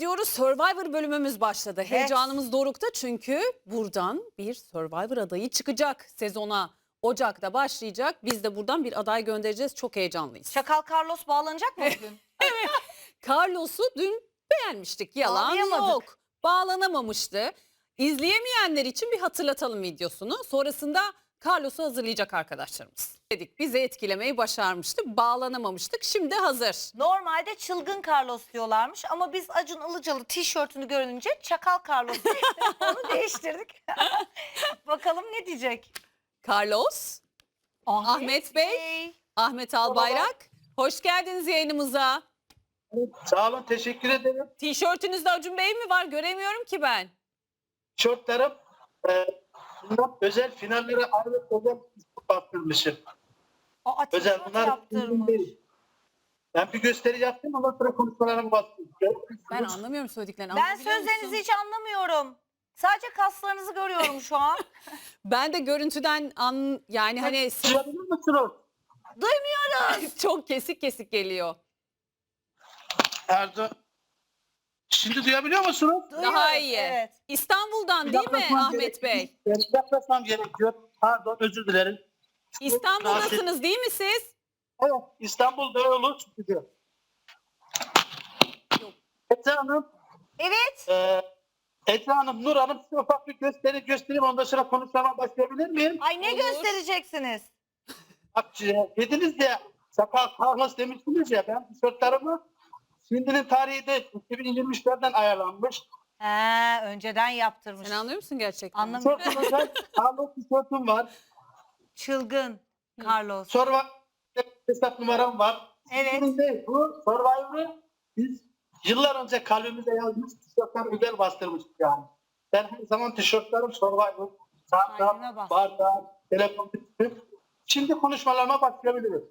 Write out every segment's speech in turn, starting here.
ediyoruz. Survivor bölümümüz başladı. Heyecanımız dorukta çünkü buradan bir Survivor adayı çıkacak sezona. Ocak'ta başlayacak. Biz de buradan bir aday göndereceğiz. Çok heyecanlıyız. Çakal Carlos bağlanacak mı bugün? Carlos'u dün beğenmiştik. Yalan yok. Bağlanamamıştı. İzleyemeyenler için bir hatırlatalım videosunu. Sonrasında Carlos'u hazırlayacak arkadaşlarımız. Dedik bizi etkilemeyi başarmıştı. Bağlanamamıştık. Şimdi hazır. Normalde çılgın Carlos diyorlarmış ama biz Acun Ilıcalı tişörtünü görünce Çakal Carlos diye onu değiştirdik. Bakalım ne diyecek? Carlos, Ahmet Bey. Ahmet Albayrak. Hoş geldiniz yayınımıza. Sağ olun, teşekkür ederim. Tişörtünüzde Acun Bey mi var? Göremiyorum ki ben. Tişörtlerim e, özel finallere ayrı özel bastırmışım. Aa, Özel bunlar değil. Ben bir gösteri yaptım ondan sonra konuşmalarımı bastım. Ben anlamıyorum söylediklerini. Ben Anlayabiliyor sözlerinizi musun? hiç anlamıyorum. Sadece kaslarınızı görüyorum şu an. Ben de görüntüden an yani hani Duyabilir musunuz? çok kesik kesik geliyor. Erdoğan. Şimdi duyabiliyor musunuz? Daha iyi. Evet. İstanbul'dan değil mi yaklaşmam Ahmet gerekiyor. Bey? Yaklaşmam gerekiyor. Pardon özür dilerim. İstanbul'dasınız değil mi siz? Evet İstanbul Beyoğlu. Yok. Ece Hanım, Evet. e, Ece Hanım, Nur Hanım size ufak bir gösteri göstereyim. Ondan sonra konuşmama başlayabilir miyim? Ay ne Olur. göstereceksiniz? Bak e, dediniz ya sakal Carlos demiştiniz ya ben tişörtlerimi şimdinin tarihi de 2023'lerden ayarlanmış. He, önceden yaptırmış. Sen anlıyor musun gerçekten? Anlamıyorum. Tişörtümde Carlos tişörtüm var. Çılgın Carlos. Sonra hesap numaram var. Evet. Bunun değil, bu Survivor'ı biz yıllar önce kalbimize yazmış tişörtler özel bastırmıştık yani. Ben her zaman tişörtlerim Survivor. Kalbime bas. Saat, bardak, telefon. Şimdi konuşmalarıma başlayabiliriz.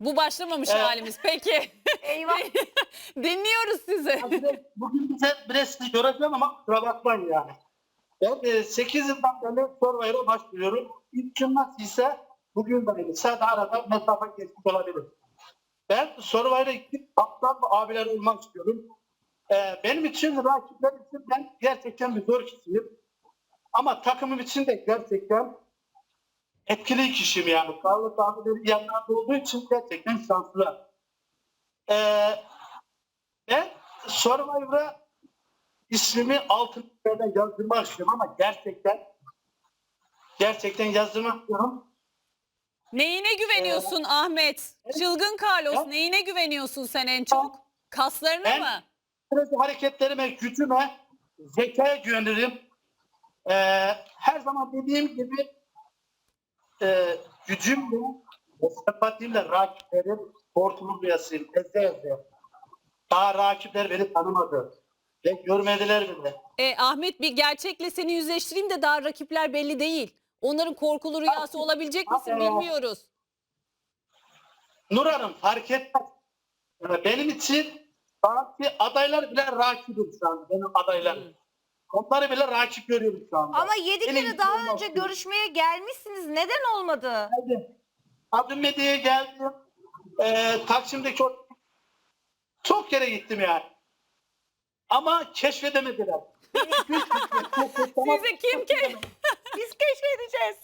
Bu başlamamış Evet. halimiz. Peki. Eyvah. Dinliyoruz sizi. Ya biraz- Bugün bize biraz sizi göreceğim ama kusura bakmayın yani. Ben 8 yıldan beri Survivor'a başlıyorum. İlk nasıl ise bugün de öyle. Sadece arada mesafe geçmiş olabilir. Ben Survivor'a gidip kaptan ve abiler olmak istiyorum. Ee, benim için rakipler için ben gerçekten bir zor kişiyim. Ama takımım için de gerçekten etkili kişiyim yani. Carlos abilerin yanlarında olduğu için gerçekten şanslı. Ee, ben Survivor'a ismimi altın yerden yazdırmak istiyorum ama gerçekten gerçekten yazdırmak istiyorum. Neyine güveniyorsun Ahmet? Çılgın Carlos Ya. neyine güveniyorsun sen en çok? Kaslarına Ben- mı? Hareketlerime, gücüme, zekaya güvenirim. Ee, her zaman dediğim gibi e, gücümle, sempatimle rakiplerim hortumlu üyesiyim. Eze eze. Daha rakipler beni tanımadı. Ve görmediler bile. E, Ahmet bir gerçekle seni yüzleştireyim de daha rakipler belli değil. Onların korkulu rüyası olabilecek misin bilmiyoruz. Nur Hanım fark etmez. Ee, Benim için parti adaylar bile rakibim şu an. Benim adaylarım. Hmm. Onları bile rakip görüyorum şu anda. Ama yedi Benim kere daha önce görüşmeye gelmişsiniz. Neden olmadı? Geldim. Adım Medya'ya geldim. Ee, Taksim'deki o... Çok kere gittim yani. Ama keşfedemediler. Sizi kim ke- Biz keşfedeceğiz.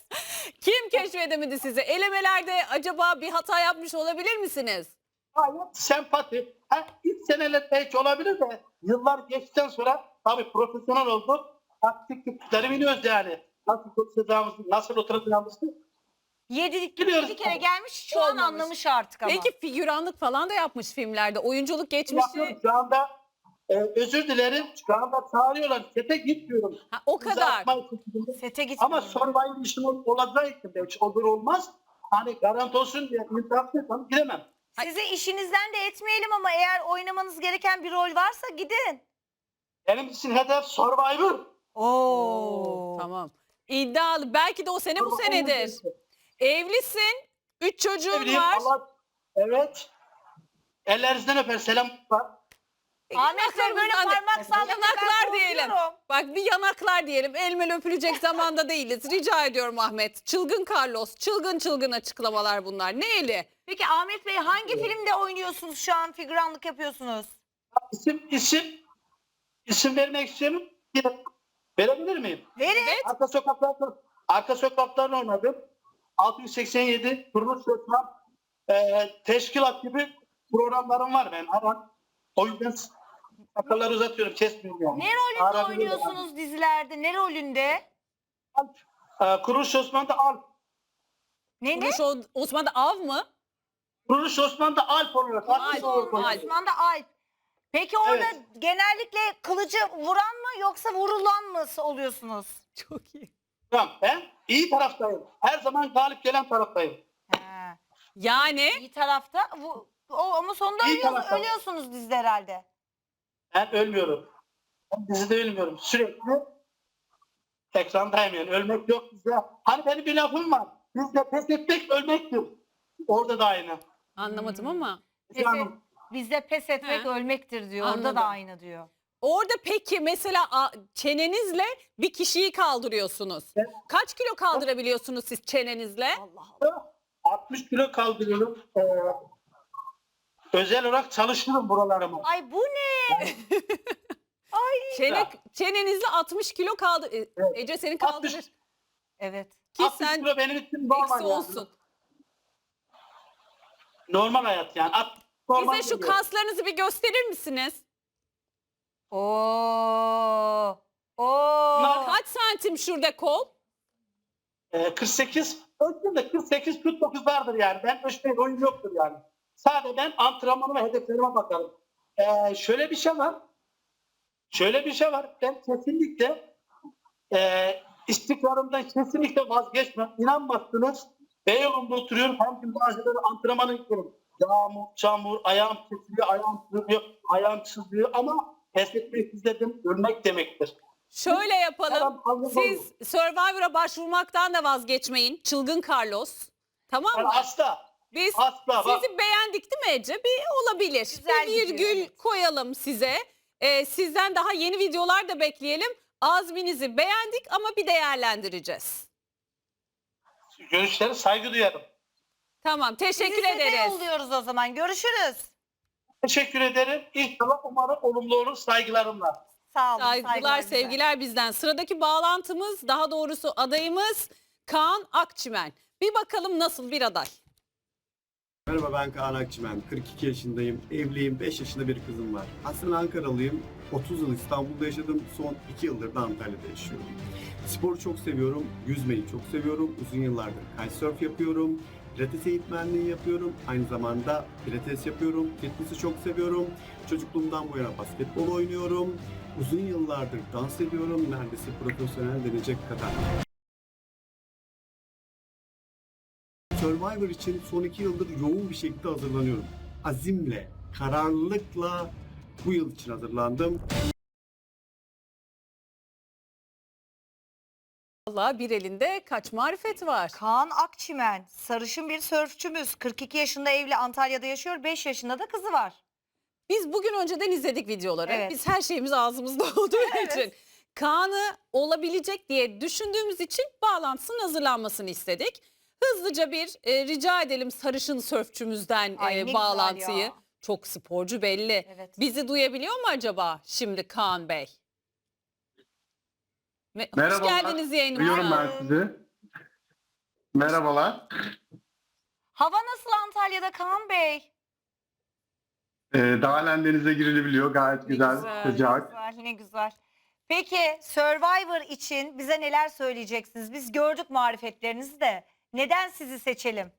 kim keşfedemedi sizi? Elemelerde acaba bir hata yapmış olabilir misiniz? Hayır, sempati. Ha, ilk seneler belki olabilir de yıllar geçtikten sonra tabii profesyonel olduk. Taktik tipleri biliyoruz yani. Nasıl konuşacağımızı, nasıl oturacağımızı. Yedi, yedi kere gelmiş şu an Olmamış. anlamış artık ama. Belki figüranlık falan da yapmış filmlerde. Oyunculuk geçmişi. Yapıyorum şu anda e, özür dilerim. Şu anda çağırıyorlar. Sete gitmiyorum. Ha, o kadar. Sete gitmiyor. Ama Survivor işim ol- olacağı için belki olur olmaz. Hani garanti olsun diye imtihan etsem gidemem. Sizi işinizden de etmeyelim ama eğer oynamanız gereken bir rol varsa gidin. Benim için hedef Survivor. Oo, tamam. İddialı. Belki de o sene bu senedir. Evlisin. Üç çocuğun Evliyim, var. Allah- Evet. Ellerinizden öper. Selam var. Ahmet Bey böyle da- parmak. Yanaklar diyelim. Bak bir yanaklar diyelim. Elmel öpülecek zamanda değiliz. Rica ediyorum Ahmet. Çılgın Carlos. Çılgın çılgın açıklamalar bunlar. Ne eli? Peki Ahmet Bey hangi filmde oynuyorsunuz şu an? Figüranlık yapıyorsunuz. İsim, isim İsim vermek istiyorum. Verebilir miyim? Verin. Evet. Arka sokaklarda arka sokaklarda oynadım. 687 kuruluş resmen e, teşkilat gibi programlarım var ben. Ama o yüzden sakalları uzatıyorum. Kesmiyorum yani. Ne rolünde Arada oynuyorsunuz dizilerde? Ne rolünde? E, kuruluş Osman'da Alp. Ne ne? Kuruş O- Osman'da av mı? Kuruluş Osman'da Alp olarak. Alp, aktif olarak. Alp. Osman'da Alp. Peki orada Evet. genellikle kılıcı vuran mı yoksa vurulan mı oluyorsunuz? Çok iyi. Tamam, Ben iyi taraftayım. Her zaman galip gelen taraftayım. Ha. Yani İyi tarafta. Bu, o, ama sonunda İyi ölüyor- tarafta. ölüyorsunuz dizide herhalde. Ben ölmüyorum. Ben dizide ölmüyorum. Sürekli ekrandayım yani. Ölmek yok bizde. Hani benim bir lafım var. Bizde pes etmek ölmektir. Orada da aynı. anlamadım Hmm. ama. Pes, Yani bizde pes etmek He. ölmektir diyor. Orada Anladım. da aynı diyor. Orada peki mesela a, çenenizle bir kişiyi kaldırıyorsunuz. Kaç kilo kaldırabiliyorsunuz siz çenenizle? Allah Allah. 60 kilo kaldırıyorum. Ee, özel olarak çalıştırdım buralarımı. Ay bu ne? Çene, çenenizle 60 kilo kaldır. e, Evet. Ece seni 60 kaldırır. Evet. Ki 60 sen kilo benim için normal. eksi yani. olsun. Normal hayat yani. At, normal Bize şu geliyor. kaslarınızı bir gösterir misiniz? Oo. Oo. Kaç santim şurada kol? Ee, 48. Ölçümde 48 49 vardır yani. Ben ölçmeyin oyun yoktur yani. Sadece ben antrenmanıma hedeflerime bakarım. Ee, şöyle bir şey var. Şöyle bir şey var. Ben kesinlikle e, istikrarımdan kesinlikle vazgeçmem. İnanmazsınız. Beyoğlu'nda oturuyorum. Her gün bazıları antrenmana gidiyorum. Yağmur, çamur, ayağım kesiliyor, ayağım sızlıyor, ayağım sızlıyor ama pes etmek izledim, ölmek demektir. Şöyle yapalım. Siz Survivor'a başvurmaktan da vazgeçmeyin. Çılgın Carlos. Tamam mı? asla, Biz asla. Bak, sizi beğendik değil mi Ece? Bir olabilir. Güzel bir gidiyor, virgül evet. koyalım size. Ee, sizden daha yeni videolar da bekleyelim. Azminizi beğendik ama bir değerlendireceğiz. görüşlere saygı duyarım. Tamam teşekkür Size de ederiz. yolluyoruz o zaman. Görüşürüz. Teşekkür ederim. İnşallah umarım olumlu olur saygılarımla. Sağ olun. Saygılar, saygılar sevgiler bizden. Sıradaki bağlantımız, daha doğrusu adayımız Kaan Akçimen. Bir bakalım nasıl bir aday. Merhaba ben Kaan Akçımen. 42 yaşındayım. Evliyim. 5 yaşında bir kızım var. Aslında Ankaralıyım. 30 yıl İstanbul'da yaşadım. Son 2 yıldır da Antalya'da yaşıyorum. Sporu çok seviyorum. Yüzmeyi çok seviyorum. Uzun yıllardır kitesurf yapıyorum. Pilates eğitmenliği yapıyorum. Aynı zamanda pilates yapıyorum. Fitness'i çok seviyorum. Çocukluğumdan bu yana basketbol oynuyorum. Uzun yıllardır dans ediyorum. Neredeyse profesyonel denecek kadar. Survivor için son iki yıldır yoğun bir şekilde hazırlanıyorum. Azimle, kararlılıkla bu yıl için hazırlandım. Vallahi bir elinde kaç marifet var. Kaan Akçimen, sarışın bir sörfçümüz. 42 yaşında evli, Antalya'da yaşıyor. 5 yaşında da kızı var. Biz bugün önceden izledik videoları. Evet. Biz her şeyimiz ağzımızda olduğu için. Kaan'ı olabilecek diye düşündüğümüz için bağlantısının hazırlanmasını istedik. Hızlıca bir e, rica edelim sarışın sörfçümüzden Ay, ne e, bağlantıyı. Çok sporcu belli. Evet. Bizi duyabiliyor mu acaba şimdi Kaan Bey? Me- Hoş Merhabalar. geldiniz Duyuyorum yayınımıza. ben sizi. Merhabalar. Hava nasıl Antalya'da Kaan Bey? Ee, Dağlen denize girilebiliyor. Gayet güzel, güzel. sıcak. Güzel, ne güzel. Peki Survivor için bize neler söyleyeceksiniz? Biz gördük marifetlerinizi de. Neden sizi seçelim?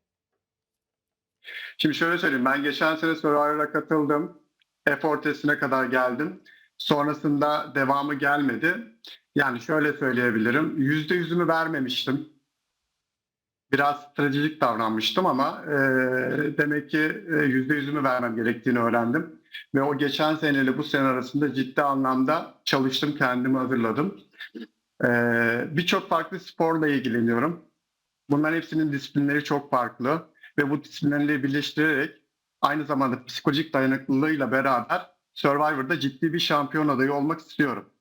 Şimdi şöyle söyleyeyim. Ben geçen sene Survivor'a katıldım. Efor testine kadar geldim. Sonrasında devamı gelmedi. Yani şöyle söyleyebilirim. Yüzde yüzümü vermemiştim. Biraz stratejik davranmıştım ama e, demek ki e, yüzde yüzümü vermem gerektiğini öğrendim. Ve o geçen seneyle bu sene arasında ciddi anlamda çalıştım, kendimi hazırladım. E, Birçok farklı sporla ilgileniyorum. Bunların hepsinin disiplinleri çok farklı ve bu disiplinleri birleştirerek aynı zamanda psikolojik dayanıklılığıyla beraber Survivor'da ciddi bir şampiyon adayı olmak istiyorum.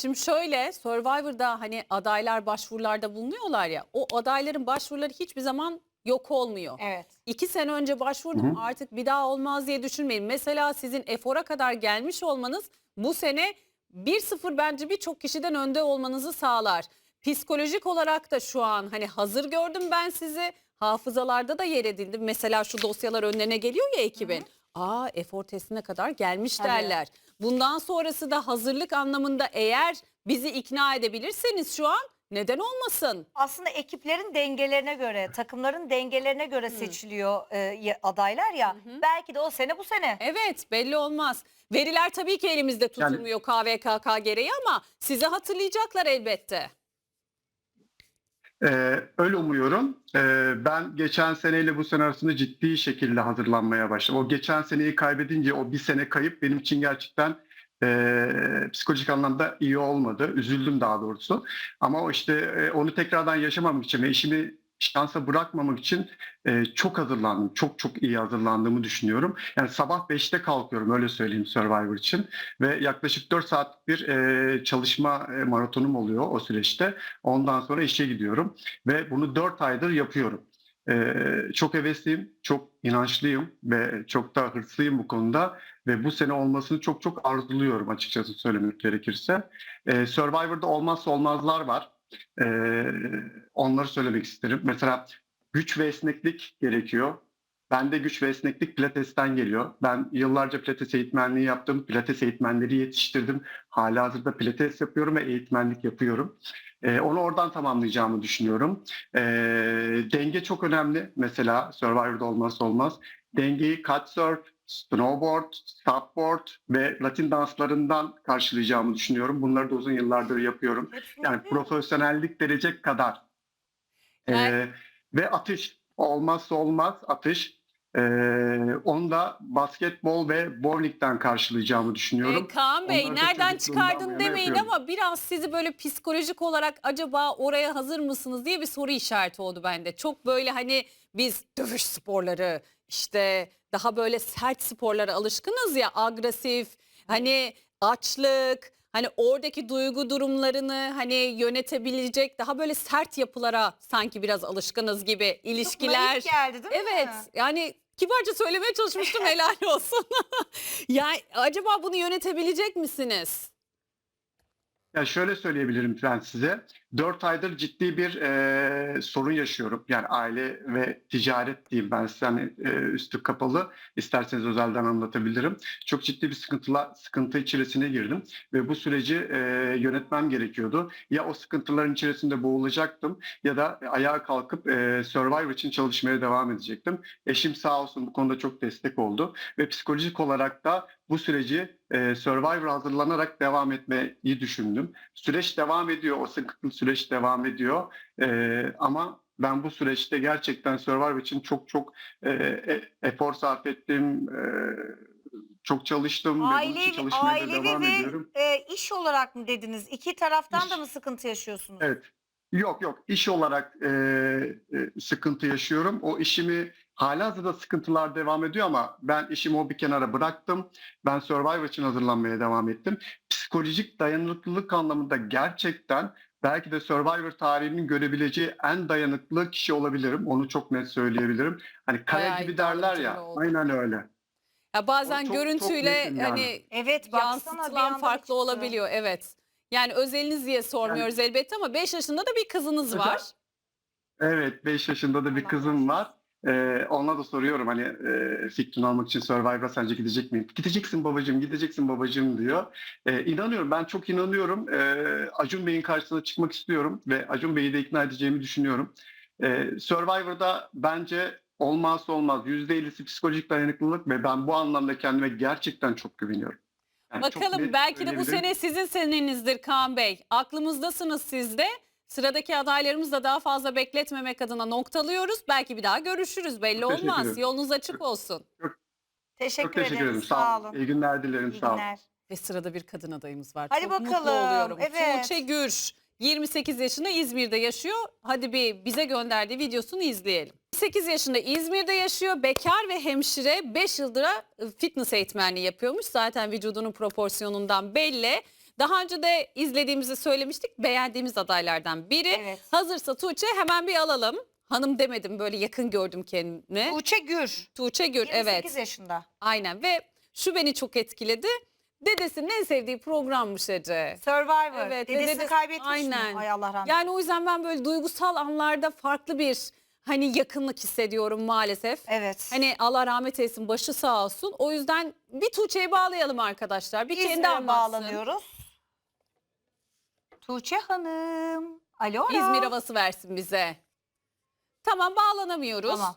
Şimdi şöyle Survivor'da hani adaylar başvurularda bulunuyorlar ya o adayların başvuruları hiçbir zaman yok olmuyor. Evet. İki sene önce başvurdum Hı hı. artık bir daha olmaz diye düşünmeyin. Mesela sizin efora kadar gelmiş olmanız bu sene 1-0 bence birçok kişiden önde olmanızı sağlar. Psikolojik olarak da şu an hani hazır gördüm ben sizi. Hafızalarda da yer edindim. Mesela şu dosyalar önlerine geliyor ya ekibin. Aa efor testine kadar gelmiş Tabii. derler. Bundan sonrası da hazırlık anlamında eğer bizi ikna edebilirseniz şu an neden olmasın? Aslında ekiplerin dengelerine göre, takımların dengelerine göre seçiliyor e, ya- adaylar ya. Belki de o sene bu sene. Evet belli olmaz. Veriler tabii ki elimizde tutulmuyor KVKK gereği ama size hatırlayacaklar elbette. Ee, öyle umuyorum. Ee, ben geçen seneyle bu sene arasında ciddi şekilde hazırlanmaya başladım. O geçen seneyi kaybedince o bir sene kayıp benim için gerçekten e, psikolojik anlamda iyi olmadı. Üzüldüm daha doğrusu. Ama o işte e, onu tekrardan yaşamamak için ve işimi şansa bırakmamak için e, çok hazırlandım. Çok çok iyi hazırlandığımı düşünüyorum. Yani sabah 5'te kalkıyorum öyle söyleyeyim Survivor için. Ve yaklaşık 4 saat bir e, çalışma e, maratonum oluyor o süreçte. Ondan sonra işe gidiyorum ve bunu 4 aydır yapıyorum. Ee, çok hevesliyim, çok inançlıyım ve çok da hırslıyım bu konuda ve bu sene olmasını çok çok arzuluyorum açıkçası söylemek gerekirse. Ee, Survivor'da olmazsa olmazlar var. Ee, onları söylemek isterim. Mesela güç ve esneklik gerekiyor. Bende güç ve esneklik pilatesten geliyor. Ben yıllarca pilates eğitmenliği yaptım. Pilates eğitmenleri yetiştirdim. Hala hazırda pilates yapıyorum ve eğitmenlik yapıyorum. Ee, onu oradan tamamlayacağımı düşünüyorum. Ee, denge çok önemli. Mesela Survivor'da olmazsa olmaz. Dengeyi kitesurf, snowboard, supboard ve Latin danslarından karşılayacağımı düşünüyorum. Bunları da uzun yıllardır yapıyorum. Yani profesyonellik derecek kadar. Ee, ve atış. Olmazsa olmaz atış. Ee, onu da basketbol ve bowlingden karşılayacağımı düşünüyorum. Ee, Kaan Bey Onları nereden çıkardın demeyin yapıyorum. ama biraz sizi böyle psikolojik olarak acaba oraya hazır mısınız diye bir soru işareti oldu bende. Çok böyle hani biz dövüş sporları işte daha böyle sert sporlara alışkınız ya agresif hani açlık hani oradaki duygu durumlarını hani yönetebilecek daha böyle sert yapılara sanki biraz alışkınız gibi Çok ilişkiler. naif geldi değil mi? Evet yani kibarca söylemeye çalışmıştım helal olsun. ya acaba bunu yönetebilecek misiniz? Ya şöyle söyleyebilirim ben size. 4 aydır ciddi bir e, sorun yaşıyorum. Yani aile ve ticaret diyeyim ben size hani e, üstü kapalı. İsterseniz özelden anlatabilirim. Çok ciddi bir sıkıntıla, sıkıntı içerisine girdim. Ve bu süreci e, yönetmem gerekiyordu. Ya o sıkıntıların içerisinde boğulacaktım ya da ayağa kalkıp e, Survivor için çalışmaya devam edecektim. Eşim sağ olsun bu konuda çok destek oldu. Ve psikolojik olarak da bu süreci e, Survivor hazırlanarak devam etmeyi düşündüm. Süreç devam ediyor, o sıkıntılı süreç devam ediyor. E, ama ben bu süreçte gerçekten Survivor için çok çok e, e, efor sarf ettim. e, çok çalıştım Ailevi, çalışmaya ailevi devam ve ediyorum. e, iş olarak mı dediniz? İki taraftan İş. da mı sıkıntı yaşıyorsunuz? Evet. Yok yok iş olarak e, e, sıkıntı yaşıyorum. O işimi halihazırda sıkıntılar devam ediyor ama ben işimi o bir kenara bıraktım. Ben Survivor için hazırlanmaya devam ettim. Psikolojik dayanıklılık anlamında gerçekten belki de Survivor tarihinin görebileceği en dayanıklı kişi olabilirim. Onu çok net söyleyebilirim. Hani kaya Bayağı gibi derler ya. oldu. Aynen öyle. Ya bazen çok- çok görüntüyle netim yani. hani Evet yansıtılan farklı çıktı. olabiliyor evet. Yani özeliniz diye sormuyoruz elbette ama 5 yaşında da bir kızınız var. Evet 5 yaşında da bir kızım var. Ee, ona da soruyorum hani e, fikrini almak için Survivor'a sence gidecek miyim? Gideceksin babacığım, gideceksin babacığım diyor. Ee, inanıyorum, ben çok inanıyorum. Ee, Acun Bey'in karşısına çıkmak istiyorum ve Acun Bey'i de ikna edeceğimi düşünüyorum. Ee, Survivor'da bence olmazsa olmaz %50'si psikolojik dayanıklılık ve ben bu anlamda kendime gerçekten çok güveniyorum. Yani çok Bakalım net belki de bu sene sizin senenizdir Kaan Bey. Aklımızdasınız siz de. Sıradaki adaylarımızı da daha fazla bekletmemek adına noktalıyoruz. Belki bir daha görüşürüz belli Çok olmaz. Yolunuz açık olsun. Teşekkür, Çok teşekkür ederim. Sağ olun. İyi günler dilerim. İyi Sağ olun. günler. Ve sırada bir kadın adayımız var. Hadi Çok mutlu bakalım, oluyorum. evet. Tuğçe Gür 28 yaşında İzmir'de yaşıyor. Hadi bir bize gönderdiği videosunu izleyelim. 8 yaşında İzmir'de yaşıyor. Bekar ve hemşire 5 yıldır fitness eğitmenliği yapıyormuş. Zaten vücudunun proporsiyonundan belli. Daha önce de izlediğimizi söylemiştik. Beğendiğimiz adaylardan biri. Evet. Hazırsa Tuğçe hemen bir alalım. hanım demedim böyle yakın gördüm kendimi. Tuğçe Gür. Tuğçe Gür 28 evet. yaşında. Aynen ve şu beni çok etkiledi. Dedesinin en sevdiği programmış Ece. Survivor. Evet, ve Dedesini dedesi- kaybetmiş Aynen. mi? Ay Allah rahmet Yani o yüzden ben böyle duygusal anlarda farklı bir hani yakınlık hissediyorum maalesef. Evet. Hani Allah rahmet eylesin başı sağ olsun. O yüzden bir Tuğçe'yi bağlayalım arkadaşlar. Bir kendi İzmir'e anlatsın. bağlanıyoruz. Tuğçe Hanım. Alo. İzmir havası versin bize. Tamam bağlanamıyoruz. Tamam.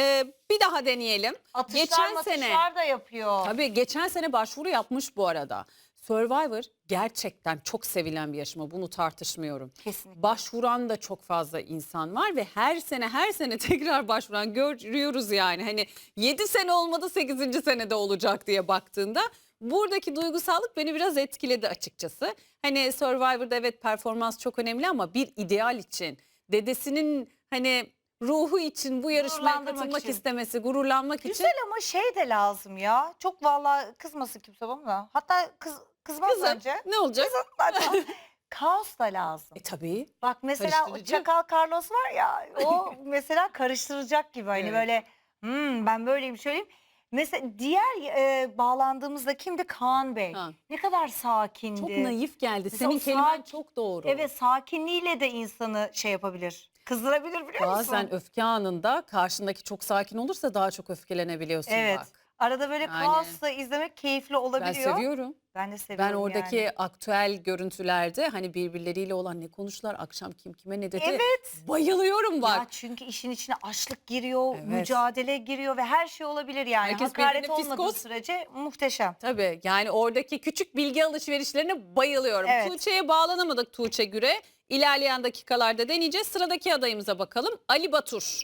Ee, bir daha deneyelim. Atışlar Geçen sene- da yapıyor. Tabii geçen sene başvuru yapmış bu arada. Survivor gerçekten çok sevilen bir yarışma. Bunu tartışmıyorum. Kesinlikle. Başvuran da çok fazla insan var ve her sene her sene tekrar başvuran görüyoruz yani. Hani 7 sene olmadı 8. senede olacak diye baktığında buradaki duygusallık beni biraz etkiledi açıkçası. Hani Survivor'da evet performans çok önemli ama bir ideal için dedesinin hani ruhu için bu yarışmaya Gururlandırmak katılmak için. istemesi, gururlanmak için Güzel ama şey de lazım ya. Çok vallahi kızmasın kimse bana da. Hatta kız, kızmaz Kızım, bence. ne olacak? Kızın zaten. Kaos da lazım. E tabii. Bak mesela o Karıştırıcı. Çakal Carlos var ya o mesela karıştıracak gibi hani Evet. böyle hmm, ben böyleyim şöyleyim. Mesela diğer e, bağlandığımızda kimdi? Kaan Bey. Ha. Ne kadar sakindi. Çok naif geldi. Mesela Senin kelimen çok doğru. Evet sakinliğiyle de insanı şey yapabilir. Kızdırabilir biliyor musun? Bazen öfke anında karşındaki çok sakin olursa daha çok öfkelenebiliyorsun Evet. bak. Arada böyle Yani- kaosla izlemek keyifli Ben olabiliyor. seviyorum. Ben de seviyorum Ben oradaki yani. aktüel görüntülerde hani birbirleriyle olan ne konuştular, akşam kim kime ne dedi. Evet. Bayılıyorum bak. Ya çünkü işin içine açlık giriyor, Evet. mücadele giriyor ve her şey olabilir yani. Herkes Hakaret birbirine olmadığı fiskos. sürece muhteşem. Tabii yani oradaki küçük bilgi alışverişlerine bayılıyorum. Evet. Tuğçe'ye bağlanamadık Tuğçe Güre. İlerleyen dakikalarda deneyeceğiz. Sıradaki adayımıza bakalım. Ali Batur.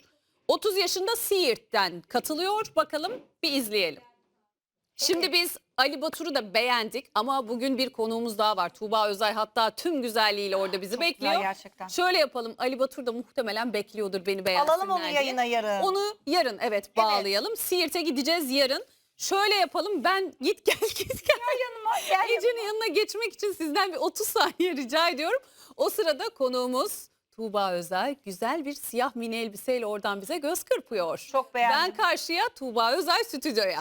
30 yaşında Siirt'ten katılıyor. Bakalım bir izleyelim. Şimdi biz Ali Batur'u da beğendik ama bugün bir konuğumuz daha var. Tuğba Özay hatta tüm güzelliğiyle orada bizi Çok güzel bekliyor. gerçekten. Şöyle yapalım. Ali Batur da muhtemelen bekliyordur beni beğensinler Alalım onu diye. yayına yarın. Onu yarın evet bağlayalım. Siirt'e gideceğiz yarın. Şöyle yapalım ben git gel git gel. yanıma gel Ece'nin yanına geçmek için sizden bir 30 saniye rica ediyorum. O sırada konuğumuz Tuğba Özay güzel bir siyah mini elbiseyle oradan bize göz kırpıyor. Çok beğendim. Ben karşıya Tuğba Özay stüdyoya.